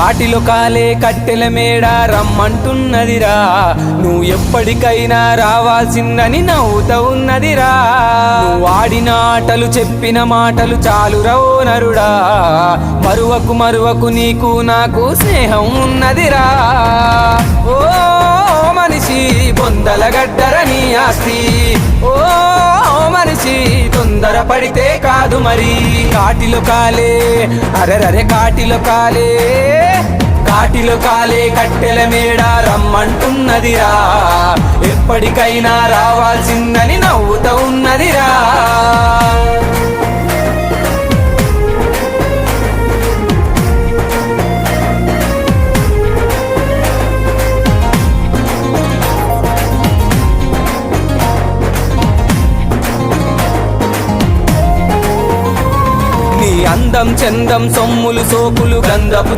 కాటిలో కాలే కట్టెల మేడ రమ్మంటున్నదిరా. నువ్వు ఎప్పటికైనా రావాల్సిందని నవ్వుతా ఉన్నదిరా నువ్వు ఆటలు చెప్పిన మాటలు చాలు రవో నరుడా. మరువకు మరువకు నీకు నాకు స్నేహం ఉన్నదిరా. ఓ మనిషి బొందల గడ్డరని ఆస్తి. ఓ మనిషి తొందర పడితే కాదు మరి. కాటిలో కాలే అరెరరే కాటిలో కాలే. కాటిలో కాలే కట్టెల మేడ రమ్మంటున్నదిరా. ఎప్పటికైనా రావాల్సిందని నవ్వుతూ ఉన్నదిరా. అందం చందం సొమ్ములు సోకులు గంధపు